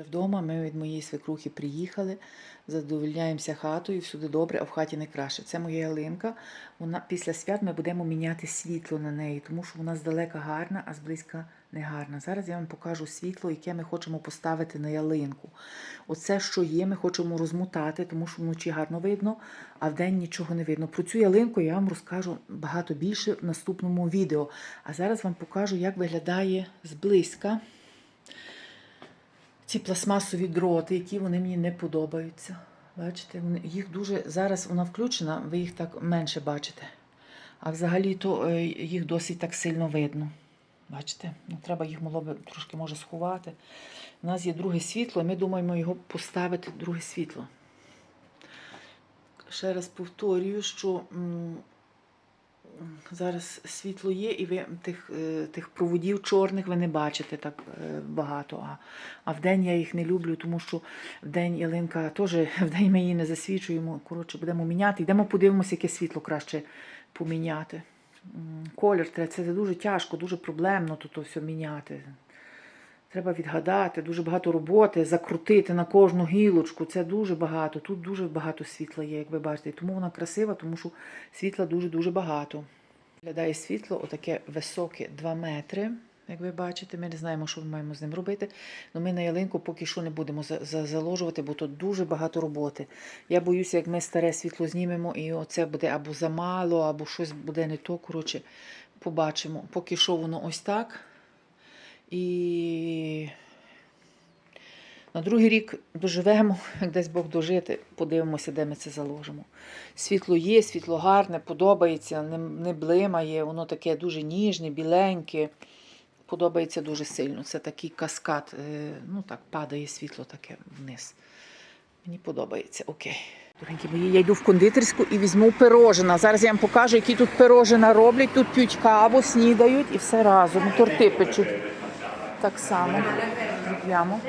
Вдома ми від моєї свекрухи приїхали, задовольняємося хатою, всюди добре, а в хаті не краще. Це моя ялинка. Вона після свят ми будемо міняти світло на неї, тому що вона здалека гарна, а зблизька не гарна. Зараз я вам покажу світло, яке ми хочемо поставити на ялинку. Оце, що є, ми хочемо розмотати, тому що вночі гарно видно, а вдень нічого не видно. Про цю ялинку я вам розкажу багато більше в наступному відео. А зараз вам покажу, як виглядає зблизька ці пластмасові дроти, які вони мені не подобаються. Бачите, їх дуже зараз вона включена, ви їх так менше бачите. А взагалі то е, їх досить так сильно видно. Бачите, ну, треба їх було б трошки може сховати. У нас є друге світло, і ми думаємо його поставити друге світло. Ще раз повторюю, що зараз світло є, і ви тих, е, тих проводів чорних ви не бачите так е, багато. А, а вдень я їх не люблю, тому що в день ялинка теж в день ми її не засвічуємо. Коротше, будемо міняти. Йдемо подивимося, яке світло краще поміняти. Колір треба, це дуже тяжко, дуже проблемно тут все міняти. Треба відгадати, дуже багато роботи, закрутити на кожну гілочку. Це дуже багато. Тут дуже багато світла є, як ви бачите. Тому вона красива, тому що світла дуже-дуже багато. Виглядає світло, отаке високе 2 метри. Як ви бачите, ми не знаємо, що ми маємо з ним робити. але ми на ялинку поки що не будемо за- за- заложувати, бо тут дуже багато роботи. Я боюся, як ми старе світло знімемо, і оце буде або замало, або щось буде не то. Коротше, побачимо. Поки що воно ось так. І на другий рік доживемо, як десь Бог дожити, подивимося, де ми це заложимо. Світло є, світло гарне, подобається, не, не блимає, воно таке дуже ніжне, біленьке. Подобається дуже сильно. Це такий каскад, е, ну так, падає світло таке вниз. Мені подобається, окей. Дорогенькі мої, я йду в кондитерську і візьму пирожина. Зараз я вам покажу, які тут пирожина роблять. Тут п'ють каву, снідають і все разом. Торти печуть. Так само. Прямо.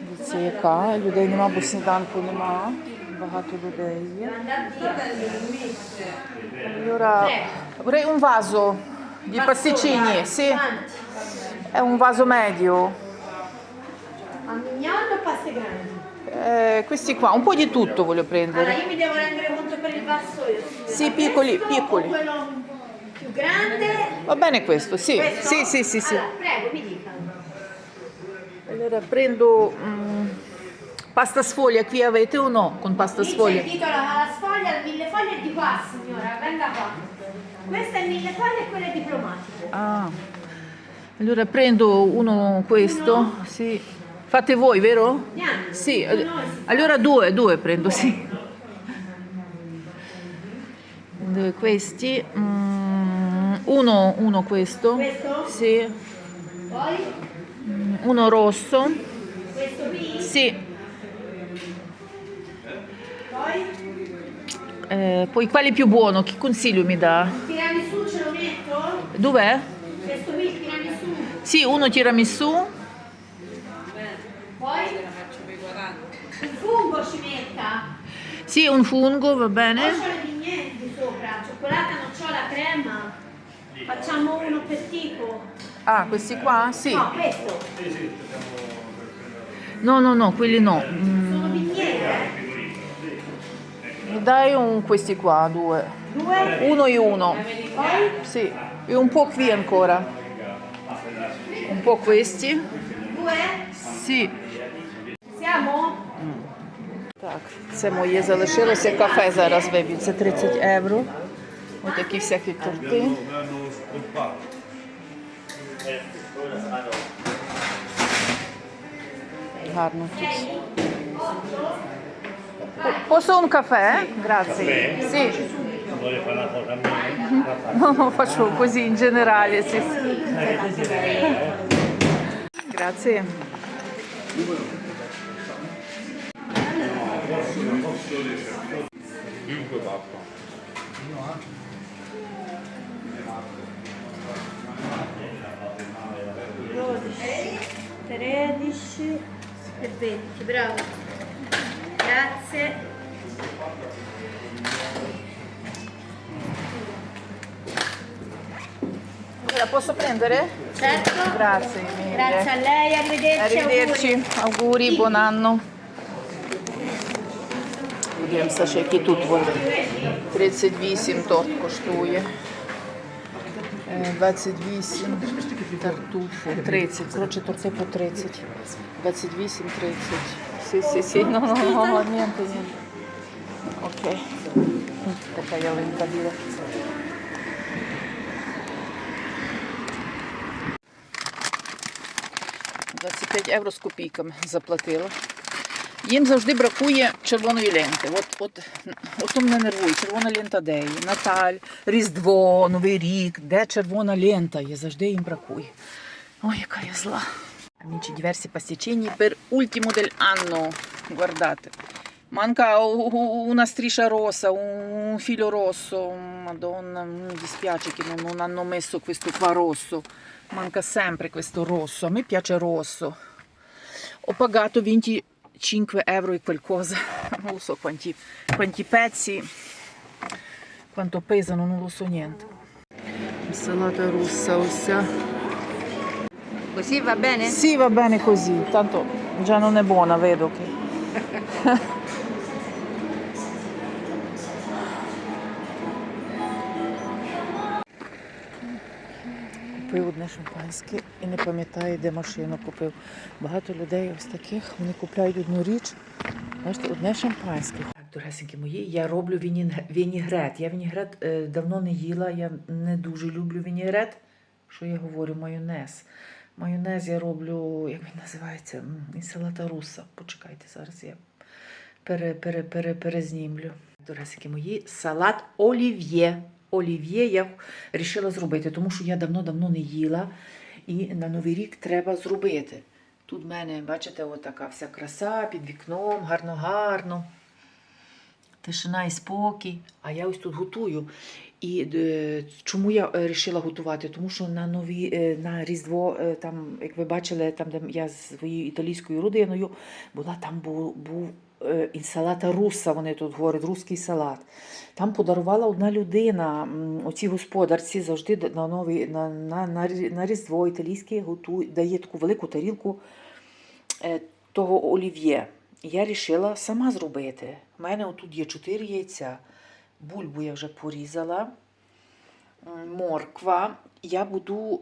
Дивіться, яка. Людей нема, бо сніданку нема. Багато людей є. Allora, vorrei un vaso di pasticcini, sì. È un vaso medio. A mignolo o paste grandi? Eh, questi qua, un po' di tutto voglio Allora prendere. io mi devo rendere conto per il vassoio. se Sì, va piccoli, questo piccoli. Più grande. Va bene questo, sì. Questo? Sì, sì, sì, sì. Allora, prego, mi dica. Allora prendo mm, pasta sfoglia, qui avete o no con pasta Lì c'è sfoglia? il titolo alla sfoglia, il mille foglie di qua, signora, venga qua. Questo è il mille foglie e quello è diplomatico. Ah. Allora prendo uno questo, sì. Fate voi, vero? Neanche. Sì, allora due, due prendo, sì. Due questi, mm, uno, uno questo, Questo? sì, Poi uno rosso, questo qui. sì, Poi Eh, poi quale più buono? Che consiglio mi dà? il tiramisù ce lo metto? Dov'è? Questo qui il tiramisù. Sì, uno tiramisù, Poi il fungo ci metta. sì, un fungo, va bene. c'ho le vignette sopra, cioccolata, nocciola, crema. Facciamo uno per tipo. Ah, questi qua? Sì. No, questo. No, no, no, quelli no. Mm, Sono vignette. mi dai un, questi qua, due. Due. Uno e uno. Poi Sì. E un po' qui ancora. Un po' questi. due. Sì. Siamo? Так, це моє залишилося кафе зараз виб'ю. Це 30 євро. Ось такі всякі торти. Гарно тут. Posso un caffè? Grazie. Sì. Vuole fare una cosa a me? No, no, faccio così in generale, sì, sì. Grazie. Tredici e venti, bravo. Grazie. Allora, posso prendere? Certo. Grazie mille. Grazie a lei, arrivederci. Arrivederci, auguri, buon anno. Подивимося, ще які тут от 38 торт коштує. Е, 28 тартуфу, 30. Коротше, торти по 30. 28, 30. Сі, сі, сі. Ну, ну, ну, ну. Окей. Така ялинка біла. – 25 євро з копійками заплатила. Їм завжди бракує червоної ленти. От, от, от то мене нервує. Червона лента де є? Наталь, Різдво, Новий рік. Де червона лента є? Завжди їм бракує. Ой, яка я зла. Amici diversi pasticcini per ultimo del anno. Guardate. Manca una striscia rossa, un filo rosso. Madonna, mi dispiace che non, hanno messo questo qua rosso. Manca sempre questo rosso. A me piace rosso. Ho pagato 25 euro e qualcosa. Non lo so quanti, quanti pezzi, quanto pesano, non lo so niente. Insalata russa, ossia. Così va bene? Sì, va bene così, tanto già non è buona, vedo che. Купив одне шампанське і не пам'ятаю, де машину купив. Багато людей ось таких, вони купляють одну річ. Бачите, одне шампанське. Так, дорогесенькі мої, я роблю вінігрет. Я вінігрет е, давно не їла, я не дуже люблю вінігрет. Що я говорю, майонез. Майонез я роблю, як він називається? М, Інсалата руса. Почекайте, зараз я пере, пере, пере, перезнімлю. Дорогесенькі мої, салат олів'є. Олів'є я вирішила зробити, тому що я давно-давно не їла. І на Новий рік треба зробити. Тут в мене, бачите, отака вся краса під вікном, гарно-гарно. Тишина і спокій. А я ось тут готую. І е, чому я вирішила готувати? Тому що на нові е, на Різдво, е, там, як ви бачили, там, де я з своєю італійською родиною була, там був, був е, інсалата руса, вони тут говорять, русський салат. Там подарувала одна людина, м, оцій господарці завжди на, новий, на, на, на, на Різдво італійське готує, дає таку велику тарілку е, того олів'є. Я вирішила сама зробити. У мене отут є чотири яйця. Бульбу я вже порізала, морква. Я буду.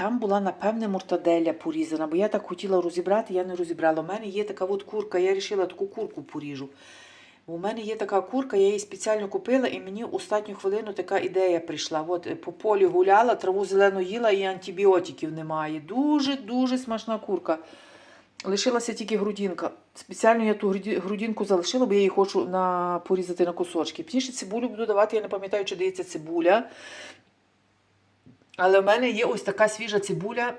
Там була, напевне, мортаделя порізана, бо я так хотіла розібрати, я не розібрала. У мене є така от курка, я вирішила таку курку поріжу. У мене є така курка, я її спеціально купила, і мені останню хвилину така ідея прийшла. От е, по полі гуляла, траву зелену їла і антибіотиків немає. Дуже-дуже смачна курка. Лишилася тільки грудинка. Спеціально я ту грудинку залишила, бо я її хочу на, порізати на кусочки. Пізніше цибулю буду давати, я не пам'ятаю, чи дається цибуля. Але в мене є ось така свіжа цибуля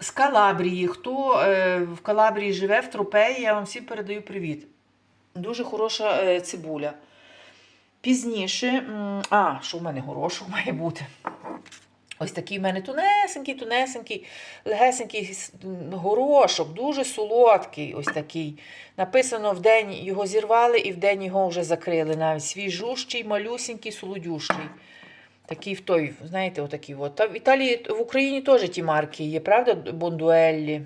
з, Калабрії. Хто е, в Калабрії живе, в Тропеї, я вам всім передаю привіт. Дуже хороша е, цибуля. Пізніше, а, що в мене горошок має бути. Ось такий в мене тунесенький, тунесенький, легесенький горошок, дуже солодкий. Ось такий. Написано, в день його зірвали і в день його вже закрили. Навіть свіжущий, малюсенький, солодющий. Такий в той, знаєте, отакий. От. В Італії, в Україні теж ті марки є, правда? Бондуеллі.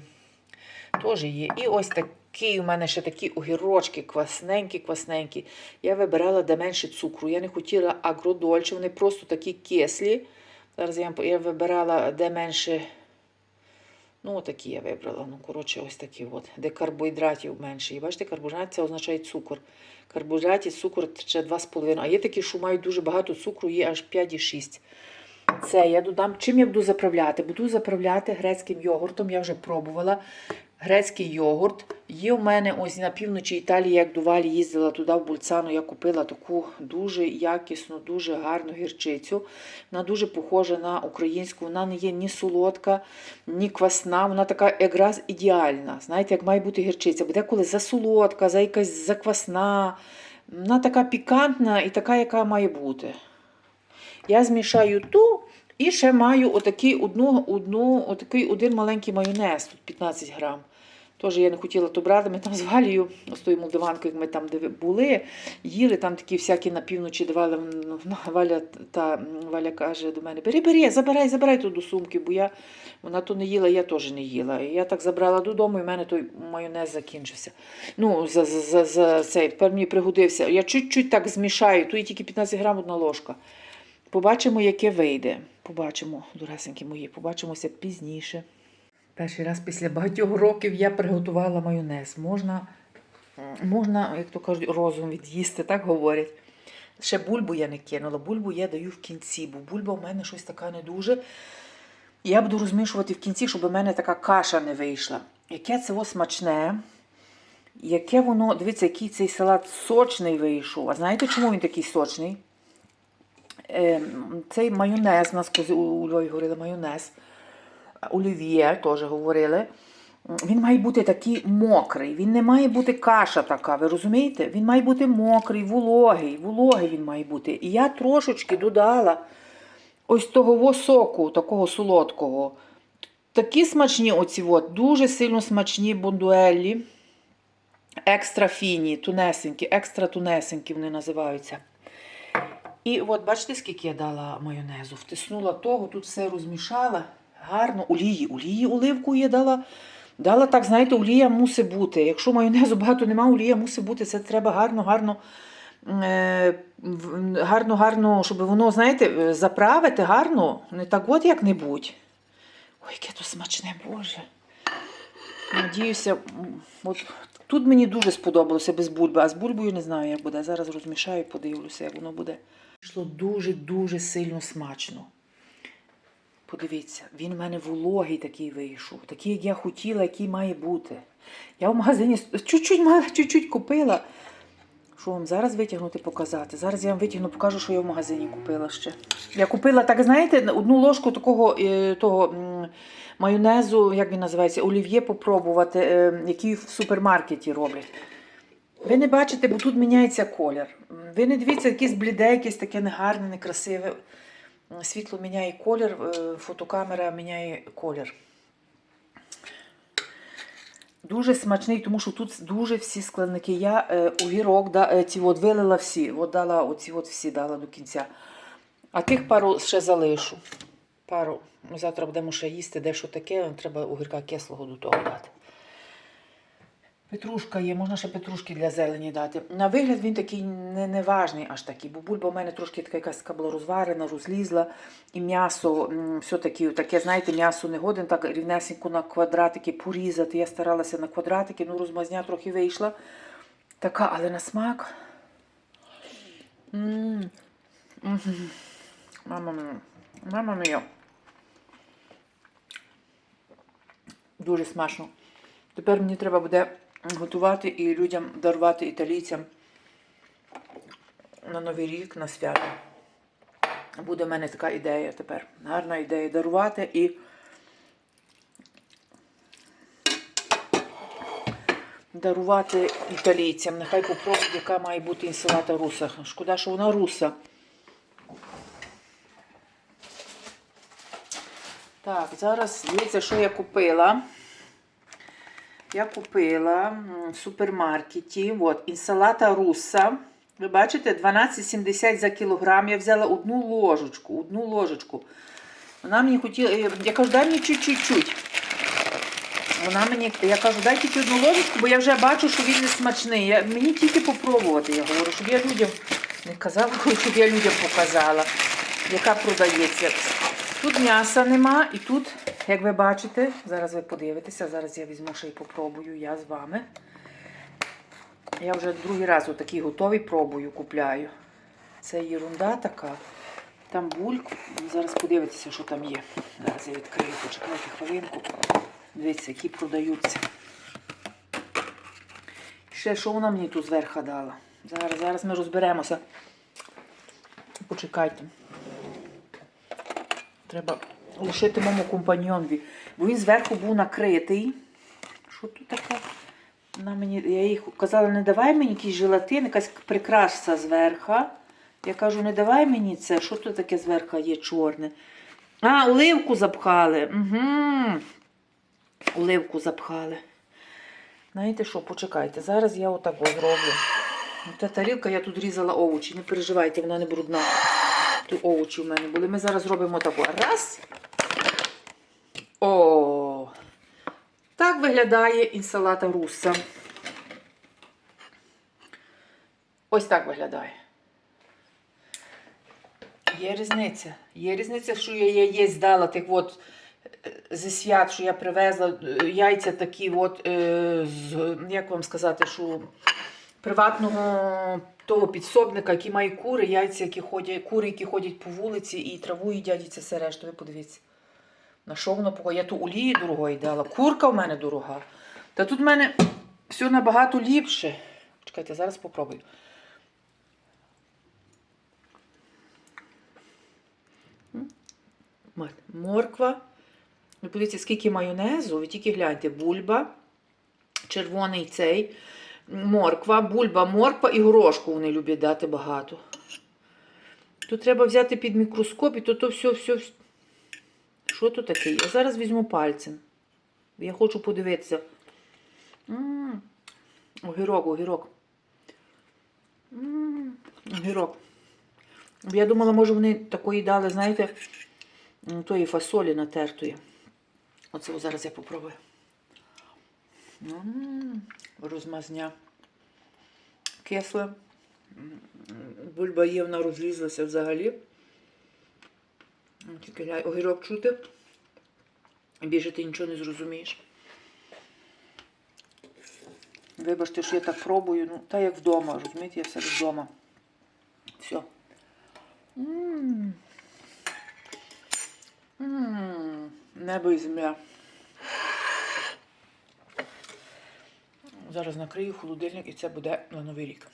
Теж є. І ось такий у мене ще такі огірочки, квасненькі, квасненькі. Я вибирала де менше цукру. Я не хотіла агродольче, вони просто такі кислі. Зараз я, я вибирала де менше. Ну, отакі я вибрала. Ну, коротше, ось такі от, де карбоїдратів менше. І бачите, карбоїдрат це означає цукор. Карбоїдратів цукор ще 2,5. А є такі, що мають дуже багато цукру, є аж 5,6. Це я додам. Чим я буду заправляти? Буду заправляти грецьким йогуртом. Я вже пробувала. Грецький йогурт. Є у мене ось на півночі Італії, як до Валі їздила туди в Бульцану, я купила таку дуже якісну, дуже гарну гірчицю. Вона дуже похожа на українську. Вона не є ні солодка, ні квасна. Вона така якраз ідеальна. Знаєте, як має бути гірчиця. Бо деколи засолодка, за якась заквасна. Вона така пікантна і така, яка має бути. Я змішаю ту і ще маю отакий, одну, одну, отакий один маленький майонез, тут 15 грам. Теж я не хотіла то брати. Ми там з Валією, з тою молдаванкою, як ми там де були, їли, там такі всякі на півночі давали. Ну, ну, Валя, та, Валя каже до мене: бери, бери, забирай, забирай ту до сумки, бо я, вона то не їла, я теж не їла. І я так забрала додому, і в мене той майонез закінчився. Ну, за, за, за, за цей, тепер мені пригодився. Я чуть-чуть так змішаю, тут є тільки 15 грам одна ложка. Побачимо, яке вийде. Побачимо, дуресенькі мої, побачимося пізніше. Перший раз після багатьох років я приготувала майонез. Можна, можна, як то кажуть, розум від'їсти, так говорять. Ще бульбу я не кинула. Бульбу я даю в кінці, бо бульба в мене щось така не дуже. Я буду розмішувати в кінці, щоб у мене така каша не вийшла. Яке це смачне. Яке воно, дивіться, який цей салат сочний вийшов. А знаєте, чому він такий сочний? Ем, Цей майонез, у нас у Львові говорили майонез, олів'є теж говорили. Він має бути такий мокрий, він не має бути каша така, ви розумієте? Він має бути мокрий, вологий, вологий він має бути. І я трошечки додала ось того соку, такого солодкого. Такі смачні оці от, дуже сильно смачні бондуеллі. Екстра фіні, тунесенькі, екстра тунесенькі вони називаються. І от бачите, скільки я дала майонезу. Втиснула того, тут все розмішала. Гарно, олії, олії оливку я дала. Дала так, знаєте, олія мусить бути. Якщо майонезу багато немає, олія мусить бути. Це треба гарно, гарно, е, гарно, гарно, щоб воно, знаєте, е, заправити гарно, не так от як-небудь. Ой, яке то смачне, Боже. Надіюся, от тут мені дуже сподобалося без бульби, а з бульбою не знаю, як буде. Зараз розмішаю, подивлюся, як воно буде. Пішло дуже-дуже сильно смачно. Подивіться, він в мене вологий такий вийшов, такий, як я хотіла, який має бути. Я в магазині чуть-чуть, мала- чуть-чуть купила. Що вам зараз витягнути, показати? Зараз я вам витягну, покажу, що я в магазині купила ще. Я купила, так знаєте, одну ложку такого е, того, майонезу, як він називається, олів'є попробувати, е, який в супермаркеті роблять. Ви не бачите, бо тут міняється колір. Ви не дивіться, якесь бліде, якесь таке негарне, некрасиве. М, Світло міняє колір, е, фотокамера міняє колір. Дуже смачний, тому що тут дуже всі складники. Я е, огірок да, е, ці от вилила всі, от дала оці от всі дала до кінця. А тих пару ще залишу. Пару. Завтра будемо ще їсти дещо таке, треба огірка кислого до того дати. Петрушка є, можна ще петрушки для зелені дати. На вигляд він такий не, неважний аж такий, бо бульба в мене трошки така якась така була розварена, розлізла. І м'ясо, все-таки таке, знаєте, м'ясо не годен так рівнесенько на квадратики порізати. Я старалася на квадратики, ну розмазня трохи вийшла. Така, але на смак. Мама мія. Мама мія. Дуже смачно. Тепер мені треба буде готувати і людям дарувати італійцям на Новий рік, на свято. Буде в мене така ідея тепер. Гарна ідея дарувати і дарувати італійцям. Нехай попробують, яка має бути інсалата руса. Шкода, що вона руса. Так, зараз дивіться, що я купила. Я купила в супермаркеті от, інсалата руса. Ви бачите, 12,70 за кілограм. Я взяла одну ложечку. Одну ложечку. Вона мені хотіла. е, Я кажу, дай мені чуть-чуть. Вона мені, я кажу, дай тільки одну ложечку, бо я вже бачу, що він не смачний. Я, мені тільки попробувати, я говорю, щоб я людям не казала, щоб я людям показала, яка продається. Тут м'яса нема, і тут, як ви бачите, зараз ви подивитеся, зараз я візьму ще й попробую я з вами. Я вже другий раз отакий готовий пробую, купляю. Це єрунда така. Там бульк. Зараз подивитися, що там є. Зараз я відкрию, почекайте хвилинку. Дивіться, які продаються. Ще що вона мені тут зверху дала? Зараз, зараз ми розберемося. Почекайте. Треба лишити моєму компаньйонові. Бо він зверху був накритий. Що тут таке? Вона мені, я їй казала, не давай мені якийсь желатин, якась прикраса зверху. Я кажу, не давай мені це. Що тут таке зверху є чорне? А, оливку запхали. Угу. Оливку запхали. Знаєте що, почекайте, зараз я отак от зроблю. Та тарілка, я тут різала овочі. Не переживайте, вона не брудна. Тут овочі в мене були. Ми зараз зробимо таку. Раз. О! Так виглядає інсалата русса. Ось так виглядає. Є різниця. Є різниця, що я яєць дала тих от е, зі свят, що я привезла е, яйця такі, от, е, з, як вам сказати, що приватного того підсобника, який має кури, яйця, які ходять, кури, які ходять по вулиці і траву їдять, і це все решта. Ви подивіться. На що воно похоже? Я ту олії дорогої дала, курка в мене дорога. Та тут в мене все набагато ліпше. Чекайте, зараз попробую. Морква. Ви подивіться, скільки майонезу, ви тільки гляньте, бульба, червоний цей, морква, бульба, морква і горошку вони люблять дати багато. Тут треба взяти під мікроскоп і то, то все, все. Що тут таке? Я зараз візьму пальцем. Я хочу подивитися. Огірок, огірок. Огірок. Я думала, може вони такої дали, знаєте, тої фасолі натертої. Оце зараз я попробую. Розмазня. Кисле. Бульба є, вона розлізлася взагалі. М, Тільки глянь, огірок чути. Більше ти нічого не зрозумієш. Вибачте, що я так пробую. Ну, та як вдома, розумієте, я все вдома. Все. М. М, Небо і земля. Зараз накрию холодильник і це буде на Новий рік.